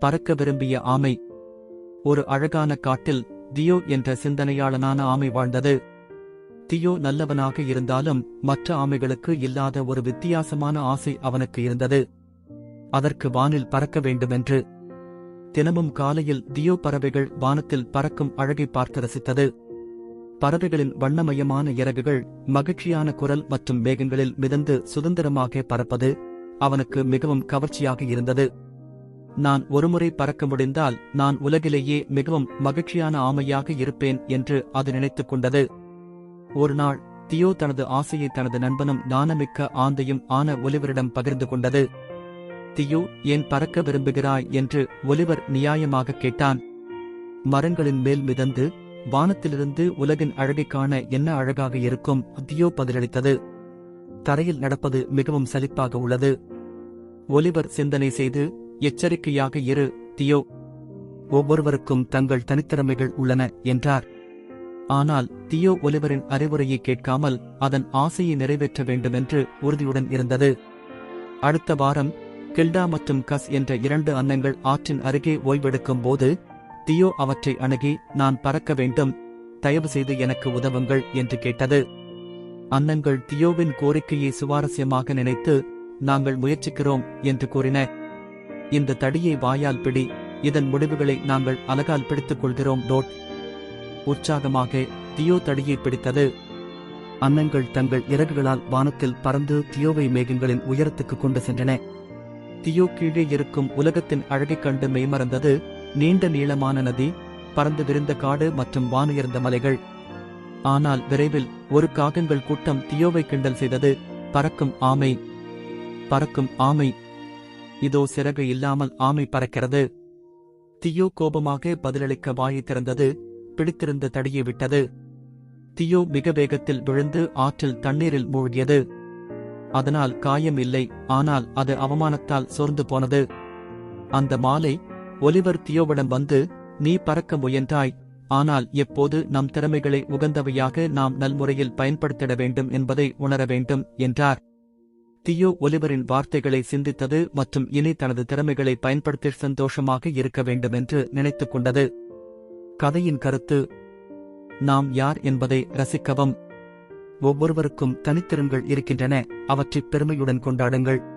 பறக்க விரும்பிய ஆமை. ஒரு அழகான காட்டில் தியோ என்ற சிந்தனையாளனான ஆமை வாழ்ந்தது. தியோ நல்லவனாக இருந்தாலும் மற்ற ஆமைகளுக்கு இல்லாத ஒரு வித்தியாசமான ஆசை அவனுக்கு இருந்தது. அதற்கு வானில் பறக்க வேண்டுமென்று. தினமும் காலையில் தியோ பறவைகள் வானத்தில் பறக்கும் அழகை பார்த்து ரசித்தது. பறவைகளின் வண்ணமயமான இறகுகள் மகிழ்ச்சியான குரல் மற்றும் மேகங்களில் மிதந்து சுதந்திரமாக பறப்பது அவனுக்கு மிகவும் கவர்ச்சியாக இருந்தது. நான் ஒருமுறை பறக்க முடிந்தால் நான் உலகிலேயே மிகவும் மகிழ்ச்சியான ஆமையாக இருப்பேன் என்று அது நினைத்துக் கொண்டது. ஒரு நாள் தியோ தனது ஆசையை தனது நண்பனும் நாணமிக்க ஆந்தையும் ஆன ஒலிவரிடம் பகிர்ந்து கொண்டது. தியோ ஏன் பறக்க விரும்புகிறாய்? என்று ஒலிவர் நியாயமாக கேட்டான். மரங்களின் மேல் மிதந்து வானத்திலிருந்து உலகின் அழகைக் காண என்ன அழகாக இருக்கும்? தியோ பதிலளித்தது. தரையில் நடப்பது மிகவும் சலிப்பாக உள்ளது. ஒலிவர் சிந்தனை செய்து எச்சரிக்கையாக இரு தியோ. ஒவ்வொருவருக்கும் தங்கள் தனித்திறமைகள் உள்ளன என்றார். ஆனால் தியோ ஒலிவரின் அறிவுரையை கேட்காமல் அதன் ஆசையை நிறைவேற்ற வேண்டுமென்று உறுதியுடன் இருந்தது. அடுத்த வாரம் கில்டா மற்றும் கஸ் என்ற இரண்டு அன்னங்கள் ஆற்றின் அருகே ஓய்வெடுக்கும் போது தியோ அவற்றை அணுகி நான் பறக்க வேண்டும் தயவு செய்து எனக்கு உதவுங்கள் என்று கேட்டது. அன்னங்கள் தியோவின் கோரிக்கையை சுவாரஸ்யமாக நினைத்து நாங்கள் முயற்சிக்கிறோம் என்று கூறின. இந்த தடியை வாயால் பிடி இதன் முடிவுகளை நாங்கள் அலகால் பிடித்துக் கொள்கிறோம் டோட். உற்சாகமாக தியோ தடியை பிடித்தது. அன்னங்கள் தங்கள் இறகுகளால் வானத்தில் பறந்து தியோவை மேகங்களின் உயரத்துக்கு கொண்டு சென்றன. தியோ கீழே இருக்கும் உலகத்தின் அழகைக் கண்டு மெய்மறந்தது நீண்ட நீளமான நதி பறந்து விரிந்த காடு மற்றும் வானுயர்ந்த மலைகள். ஆனால் விரைவில் ஒரு காகங்கள் கூட்டம் தியோவை கிண்டல் செய்தது. பறக்கும் ஆமை. பறக்கும் ஆமை இதோ சிறகு இல்லாமல் ஆமை பறக்கிறது. தியோ கோபமாக பதிலளிக்க வாயை திறந்தது பிடித்திருந்த தடியை விட்டது. தியோ மிக வேகத்தில் விழுந்து ஆற்றில் தண்ணீரில் மூழ்கியது. அதனால் காயம் இல்லை ஆனால் அது அவமானத்தால் சோர்ந்து போனது. அந்த மாலை ஒலிவர் தியோவிடம் வந்து நீ பறக்க முயன்றாய் ஆனால் எப்போது நம் திறமைகளை உகந்தவையாக நாம் நல்முறையில் பயன்படுத்திட வேண்டும் என்பதை உணர வேண்டும் என்றார். தியோ ஒலிவரின் வார்த்தைகளை சிந்தித்தது மற்றும் இனி தனது திறமைகளை பயன்படுத்தி சந்தோஷமாக இருக்க வேண்டும் என்று நினைத்துக் கொண்டது. கதையின் கருத்து நாம் யார் என்பதை ரசிக்கவும். ஒவ்வொருவருக்கும் தனித்திறன்கள் இருக்கின்றன. அவற்றை பெருமையுடன் கொண்டாடுங்கள்.